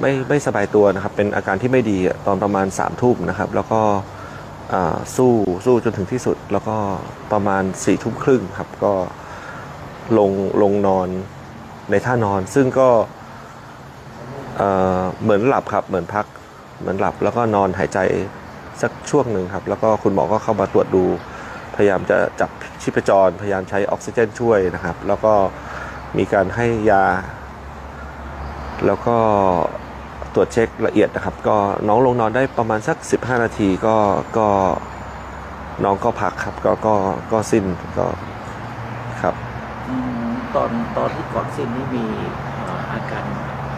ไม่ไม่สบายตัวนะครับ เป็นอาการที่ไม่ดีตอนประมาณ3ามทุ่มนะครับ แล้วก็สู้สู้จนถึงที่สุด แล้วก็ประมาณ4ี่ทุ่มครึ่งครับ ก็ลงลงนอนในท่านอน ซึ่งก็เหมือนหลับครับ เหมือนพัก เหมือนหลับ แล้วก็นอนหายใจสักช่วงหนึ่งครับ แล้วก็คุณหมอก็เข้ามาตรวจดู พยายามจะจับชีพจร พยายามใช้ออกซิเจนช่วยนะครับ แล้วก็มีการให้ยา แล้วก็ ตรวจเช็คละเอียดนะครับ ก็น้องลงนอนได้ประมาณสัก 15 นาทีก็ก็น้องก็พักครับ ก็ก็ก็สิ้นก็ครับอืมตอนตอนที่ก่อนสิ้นนี้มีเอ่ออาการ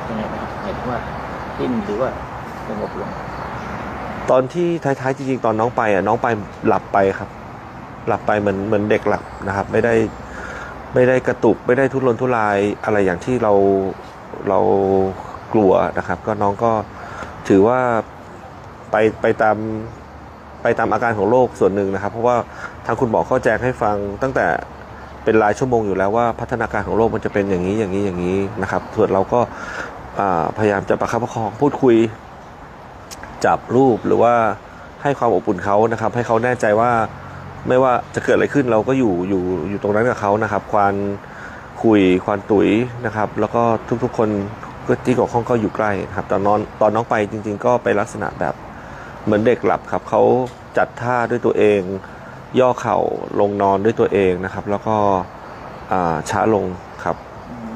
ยังไงไหมครับหมายถึงว่าดิ้นหรือว่าสงบลงตอนที่ท้ายๆจริงๆตอนน้องไปอะน้องไปหลับไปครับ หลับไปเหมือนเหมือนเด็กหลับนะครับ ไม่ได้ไม่ได้กระตุกไม่ได้ทุรนทุรายอะไรอย่างที่เราเรา กลัวนะครับ ก็น้องก็ถือว่าไปไปตามไปตามอาการของโรคส่วนหนึ่งนะครับ เพราะว่าทางคุณหมอเขาแจ้งให้ฟังตั้งแต่เป็นรายชั่วโมงอยู่แล้วว่าพัฒนาการของโรคมันจะเป็นอย่างนี้อย่างนี้อย่างนี้นะครับส่วนเราก็พยายามจะประคับประคองพูดคุยจับรูปหรือว่าให้ความอบอุ่นเขานะครับ ให้เขาแน่ใจว่าไม่ว่าจะเกิดอะไรขึ้นเราก็อยู่อยู่อยู่ตรงนั้นกับเขานะครับควานคุยควานตุ๋ยนะครับ แล้วก็ทุกๆคน ก็ที่เกี่ยวข้องก็อยู่ใกล้นะครับตอนนอนตอนน้องไปจริง ๆ ก็ไปลักษณะแบบเหมือนเด็กหลับครับเขาจัดท่าด้วยตัวเอง ย่อเข่าลงนอนด้วยตัวเองนะครับ แล้วก็อ่าช้าลงครับอืม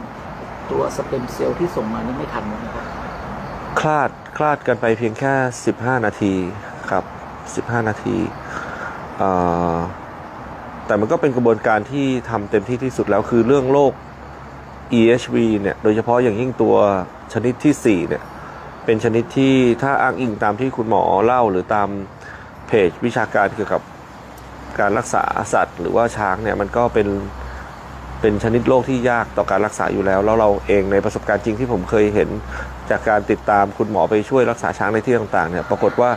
ตัวสเต็มเซลล์ที่ส่งมานี่ไม่ทันนะครับคลาดคลาดกันไปเพียงแค่ 15 นาทีครับ 15 นาทีเอ่อแต่มันก็เป็นกระบวนการที่ทำเต็มที่ที่สุดแล้วคือเรื่องโรค EHV เนี่ยโดยเฉพาะอย่างยิ่งตัวชนิดที่ 4 เนี่ย เป็นชนิดที่ถ้าอ้างอิงตามที่คุณหมอเล่าหรือตามเพจวิชาการเกี่ยวกับการรักษาสัตว์ หรือว่าช้างเนี่ยมันก็เป็นเป็นชนิดโรคที่ยากต่อการรักษาอยู่แล้ว แล้วเราเองในประสบการณ์จริงที่ผมเคยเห็นจากการติดตามคุณหมอไปช่วยรักษาช้างในที่ต่างๆเนี่ยปรากฏว่า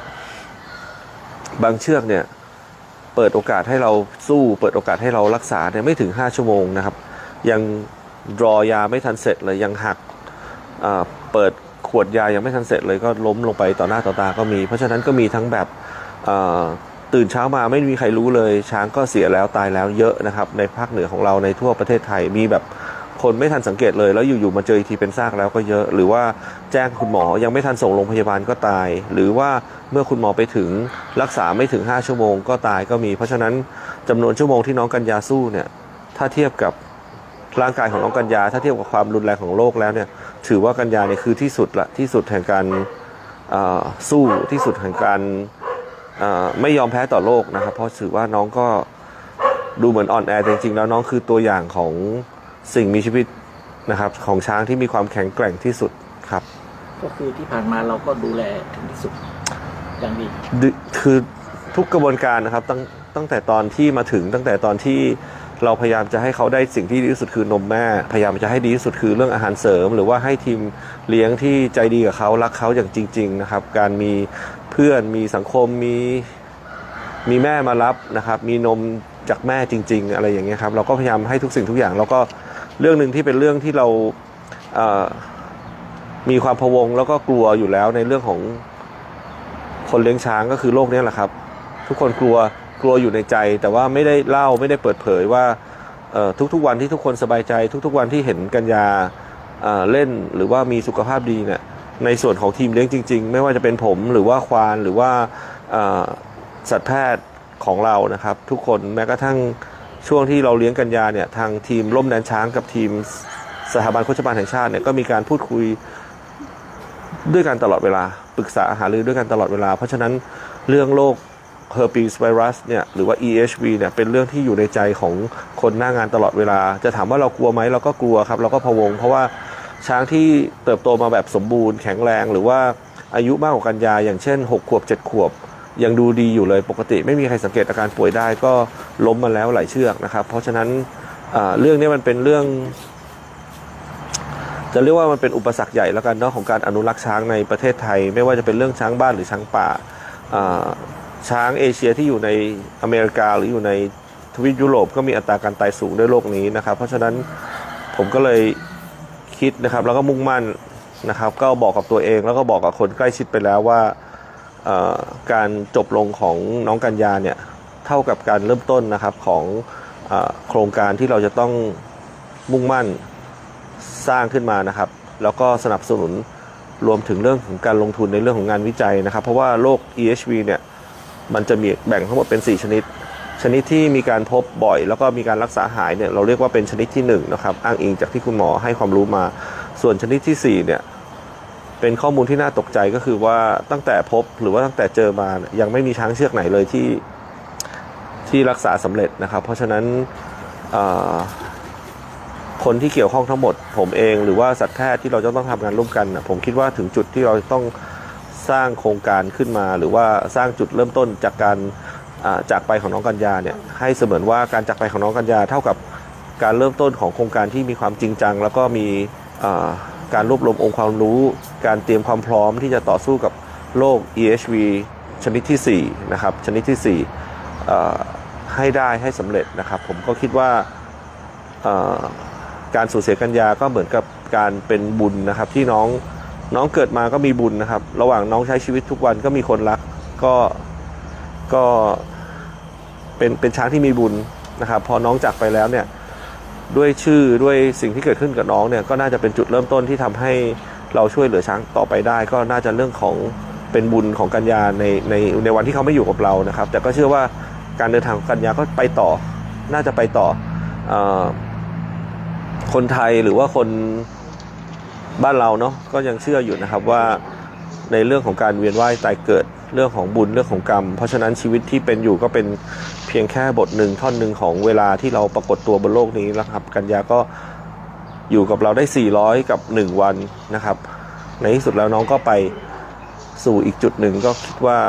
บางเชือกเนี่ยเปิดโอกาสให้เราสู้ เปิดโอกาสให้เรารักษาเนี่ยไม่ถึง 5 ชั่วโมงนะครับ ยัง รอยาไม่ทันเสร็จเลยยังหักเปิดขวดยายังไม่ทันเสร็จเลยก็ล้มลงไปต่อหน้าต่อตาก็มี เพราะฉะนั้นก็มีทั้งแบบตื่นเช้ามาไม่มีใครรู้เลย ช้างก็เสียแล้วตายแล้วเยอะนะครับ ในภาคเหนือของเราในทั่วประเทศไทยมีแบบคนไม่ทันสังเกตเลย แล้วอยู่ๆมาเจออีกทีเป็นซากแล้วก็เยอะ หรือว่าแจ้งคุณหมอยังไม่ทันส่งโรงพยาบาลก็ตาย หรือว่าเมื่อคุณหมอไปถึงรักษาไม่ถึง 5 ชั่วโมงก็ตายก็มี เพราะฉะนั้นจำนวนชั่วโมงที่น้องกัญญาสู้เนี่ยถ้าเทียบกับ ร่างกายของน้องกัญญาถ้าเทียบกับความรุนแรงของโรคแล้วเนี่ยถือว่ากัญญาเนี่ยคือที่สุดละที่สุดแห่งการเอ่อสู้ที่สุดแห่งการอ่าไม่ยอมแพ้ต่อโลกนะครับ เพราะถือว่าน้องก็ดูเหมือนอ่อนแอแต่จริงๆแล้วน้องคือตัวอย่างของสิ่งมีชีวิตนะครับของช้างที่มีความแข็งแกร่งที่สุดครับก็คือที่ผ่านมาเราก็ดูแลถึงที่สุดอย่างดีดึคือทุกกระบวนการนะครับตั้งตั้งแต่ตอนที่มาถึงตั้งแต่ตอนที่ เราพยายามจะให้เขาได้สิ่งที่ดีที่สุดคือนมแม่ พยายามจะให้ดีที่สุดคือเรื่องอาหารเสริม หรือว่าให้ทีมเลี้ยงที่ใจดีกับเขารักเขาอย่างจริง ๆ นะครับ การมีเพื่อนมีสังคมมีมีแม่มารับนะครับ มีนมจากแม่จริง ๆ อะไรอย่างเงี้ยครับ เราก็พยายามให้ทุกสิ่งทุกอย่าง แล้วก็เรื่องหนึ่งที่เป็นเรื่องที่เราเอ่อมีความพะวงแล้วก็กลัวอยู่แล้วในเรื่องของคนเลี้ยงช้างก็คือโรคเนี้ยแหละครับ ทุกคนกลัว กลัวอยู่ในใจ แต่ว่าไม่ได้เล่าไม่ได้เปิดเผยว่าทุกๆวันที่ทุกคนสบายใจ ทุกๆวันที่เห็นกัญญาเล่นหรือว่ามีสุขภาพดีเนี่ยในส่วนของทีมเลี้ยงจริง ๆ ไม่ว่าจะเป็นผมหรือว่าควานหรือว่าสัตวแพทย์ของเรานะครับ ทุกคนแม้กระทั่งช่วงที่เราเลี้ยงกัญญาเนี่ยทางทีมร่มแดนช้างกับทีมสถาบันโฆษบาลแห่งชาติเนี่ยก็มีการพูดคุยด้วยกันตลอดเวลาปรึกษาหารือด้วยกันตลอดเวลา เพราะฉะนั้นเรื่องโรค herpes virus เนี่ยหรือว่า EHV เนี่ยเป็นเรื่องที่อยู่ในใจของคนหน้างานตลอดเวลา จะถามว่าเรากลัวไหมเราก็กลัวครับ เราก็พะวง เพราะว่าช้างที่เติบโตมาแบบสมบูรณ์แข็งแรง หรือว่าอายุมากกว่ากันยา อย่างเช่น 6 ขวบ 7 ขวบ ยังดูดีอยู่เลยปกติ ไม่มีใครสังเกตอาการป่วยได้ก็ล้มมาแล้วหลายเชือกนะครับ เพราะฉะนั้นเรื่องนี้มันเป็นเรื่อง จะเรียกว่ามันเป็นอุปสรรคใหญ่แล้วกันเนาะของการอนุรักษ์ช้างในประเทศไทย ไม่ว่าจะเป็นเรื่องช้างบ้านหรือช้างป่า ช้างเอเชียที่อยู่ในอเมริกาหรืออยู่ในทวีปยุโรปก็มีอัตราการตายสูงด้วยโรคนี้นะครับ เพราะฉะนั้นผมก็เลยคิดนะครับแล้วก็มุ่งมั่นนะครับ ก็บอกกับตัวเองแล้วก็บอกกับคนใกล้ชิดไปแล้วว่าการจบลงของน้องกัญญาเนี่ยเท่ากับการเริ่มต้นนะครับของอโครงการที่เราจะต้องมุ่งมั่นสร้างขึ้นมานะครับ แล้วก็สนับสนุนรวมถึงเรื่องของการลงทุนในเรื่องของงานวิจัยนะครับ เพราะว่าโรค EHV เนี่ย มันจะมีแบ่งทั้งหมดเป็น 4 ชนิด ชนิดที่มีการพบบ่อย แล้วก็มีการรักษาหายเนี่ยเราเรียกว่าเป็นชนิดที่1นะครับอ้างอิงจากที่คุณหมอให้ความรู้มา ส่วนชนิดที่4เนี่ยเป็นข้อมูลที่น่าตกใจก็คือว่าตั้งแต่พบหรือว่าตั้งแต่เจอมานยยังไม่มีช้างเชือกไหนเลยที่ที่รักษาสำเร็จนะครับ เพราะฉะนั้นคนที่เกี่ยวข้องทั้งหมด ผมเองหรือว่าสัตวแพทย์ที่เราจะต้องทำงานร่วมกัน ผมคิดว่าถึงจุดที่เราต้อง สร้างโครงการขึ้นมา หรือว่าสร้างจุดเริ่มต้นจากการจากไปของน้องกัญญาเนี่ยให้เสมือนว่าการจากไปของน้องกัญญาเท่ากับการเริ่มต้นของโครงการที่มีความจริงจัง แล้วก็มีการรวบรวมองค์ความรู้ การเตรียมความพร้อมที่จะต่อสู้กับโรค EHV ชนิดที่4นะครับชนิดที่4ให้ได้ให้สำเร็จนะครับ ผมก็คิดว่าการสูญเสียกัญญาก็เหมือนกับการเป็นบุญนะครับที่น้อง น้องเกิดมาก็มีบุญนะครับ ระหว่างน้องใช้ชีวิตทุกวันก็มีคนรัก ก็ก็เป็นเป็นช้างที่มีบุญนะครับ พอน้องจากไปแล้วเนี่ยด้วยชื่อด้วยสิ่งที่เกิดขึ้นกับน้องเนี่ยก็น่าจะเป็นจุดเริ่มต้นที่ทำให้เราช่วยเหลือช้างต่อไปได้ ก็น่าจะเรื่องของเป็นบุญของกัญญาในในในวันที่เขาไม่อยู่กับเรานะครับ แต่ก็เชื่อว่าการเดินทางของกัญญาก็ไปต่อ น่าจะไปต่ออคนไทยหรือว่าคน บ้านเราเนาะก็ยังเชื่ออยู่นะครับว่าในเรื่องของการเวียนว่ายตายเกิดเรื่องของบุญเรื่องของกรรม เพราะฉะนั้นชีวิตที่เป็นอยู่ก็เป็นเพียงแค่บทหนึ่งท่อนหนึ่งของเวลาที่เราปรากฏตัวบนโลกนี้นะครับ กัญญาก็อยู่กับเราได้ 400 กับ 1 วันนะครับ ในที่สุดแล้วน้องก็ไปสู่อีกจุดหนึ่งก็คิดว่า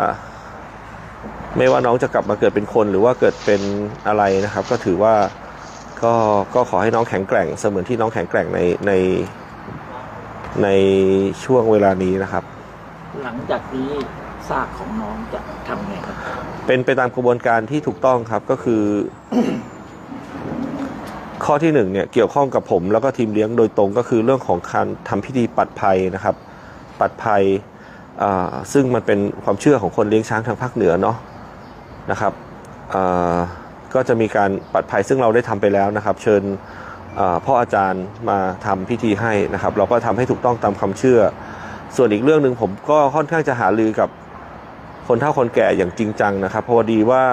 ไม่ว่าน้องจะกลับมาเกิดเป็นคนหรือว่าเกิดเป็นอะไรนะครับ ก็ถือว่าก็ก็ขอให้น้องแข็งแกร่งเสมือนที่น้องแข็งแกร่งในใน ในช่วงเวลานี้นะครับ หลังจากนี้ซากของน้องจะทำไงครับ เป็นไปตามกระบวนการที่ถูกต้องครับก็คือ ข้อที่หนึ่งเนี่ยเกี่ยวข้องกับผมแล้วก็ทีมเลี้ยงโดยตรงก็คือเรื่องของการทำพิธีปัดภัยนะครับ ปัดภัยอ่าซึ่งมันเป็นความเชื่อของคนเลี้ยงช้างทางภาคเหนือเนาะนะครับอ่าก็จะมีการปัดภัยซึ่งเราได้ทำไปแล้วนะครับ เชิญอ่า พ่ออาจารย์มาทำพิธีให้นะครับ เราก็ทำให้ถูกต้องตามความเชื่อ ส่วนอีกเรื่องหนึ่งผมก็ค่อนข้างจะหารือกับคนเฒ่าคนแก่อย่างจริงจังนะครับเพราะดีว่า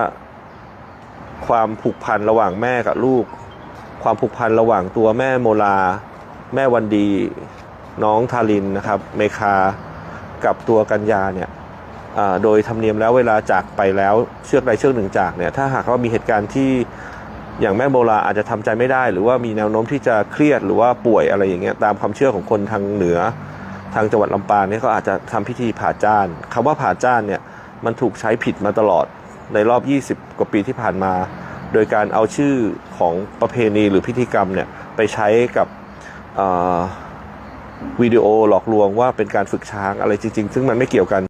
ความผูกพันระหว่างแม่กับลูก ความผูกพันระหว่างตัวแม่โมลา แม่วันดีน้องทารินนะครับเมคากับตัวกัญญาเนี่ยโดยธรรมเนียมแล้วเวลาจากไปแล้วเชือกใดเชือกหนึ่งจากเนี่ยถ้าหากว่ามีเหตุการณ์ที่ อย่างแม่โมลาอาจจะทำใจไม่ได้ หรือว่ามีแนวโน้มที่จะเครียดหรือว่าป่วยอะไรอย่างเงี้ยตามความเชื่อของคนทางเหนือ ทางจังหวัดลำปางเนี่ยก็อาจจะทำพิธีผ่าจ้านคำว่าผ่าจ้านเนี่ยมันถูกใช้ผิดมาตลอดในรอบ 20 กว่าปีที่ผ่านมา โดยการเอาชื่อของประเพณีหรือพิธีกรรมเนี่ยไปใช้กับวิดีโอหลอกลวงว่าเป็นการฝึกช้างอะไรจริง ๆ ซึ่งมันไม่เกี่ยวกัน